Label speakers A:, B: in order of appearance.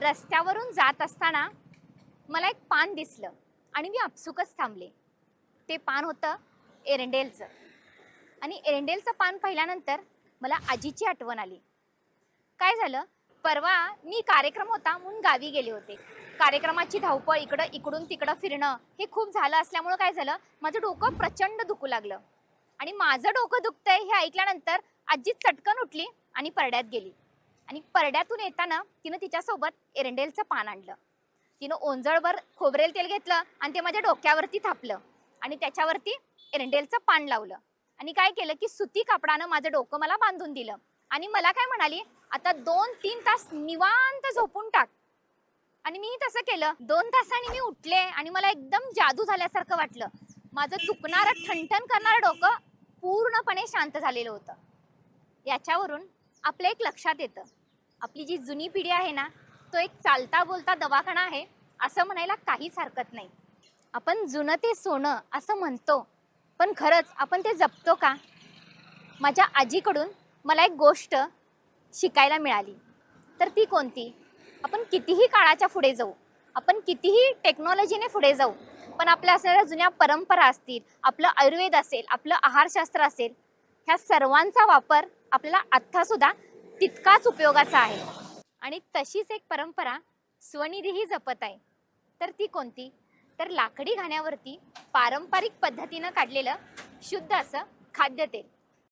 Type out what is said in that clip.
A: रस्त्यावरून जात असताना मला एक पान दिसलं आणि मी आपसुकच थांबले. ते पान होतं एरंडेलचं. आणि एरंडेलचं पान पाहिल्यानंतर मला आजीची आठवण आली. काय झालं? परवा मी कार्यक्रम होता म्हणून गावी गेले होते. कार्यक्रमाची धावपळ इकडं इकडून तिकडं फिरणं हे खूप झालं असल्यामुळं काय झालं? माझं डोकं प्रचंड दुखू लागलं. आणि माझं डोकं दुखतंय हे ऐकल्यानंतर आजी चटकन उठली आणि परड्यात गेली. आणि परड्यातून येताना तिनं तिच्यासोबत एरंडेलचं पान आणलं. तिनं ओंजळवर खोबरेल तेल घेतलं आणि ते माझ्या डोक्यावरती थापलं आणि त्याच्यावरती एरंडेलचं पान लावलं. आणि काय केलं की सुती कापडानं माझं डोकं मला बांधून दिलं. आणि मला काय म्हणाली आता दोन तीन तास निवांत झोपून टाक. आणि मी तसं केलं. दोन तासांनी मी उठले आणि मला एकदम जादू झाल्यासारखं वाटलं. माझं दुखणारं ठणठण करणारं डोकं पूर्णपणे शांत झालेलं होतं. याच्यावरून आपलं एक लक्षात येतं. आपली जी जुनी पिढी आहे ना तो एक चालता बोलता दवाखाना आहे असं म्हणायला काहीच हरकत नाही. आपण जुनं ते सोनं असं म्हणतो पण खरंच आपण ते जपतो का? माझ्या आजीकडून मला एक गोष्ट शिकायला मिळाली. तर ती कोणती? आपण कितीही काळाच्या पुढे जाऊ आपण कितीही टेक्नॉलॉजीने पुढे जाऊ पण आपल्या असणाऱ्या जुन्या परंपरा असतील आपलं आयुर्वेद असेल आपलं आहारशास्त्र असेल ह्या सर्वांचा वापर आपल्याला आत्तासुद्धा तितकाच उपयोगाचा आहे. आणि तशीच एक परंपरा स्वनिधीही जपत आहे. तर ती कोणती? तर लाकडी घाण्यावरती पारंपरिक पद्धतीनं काढलेलं शुद्ध असं खाद्यतेल.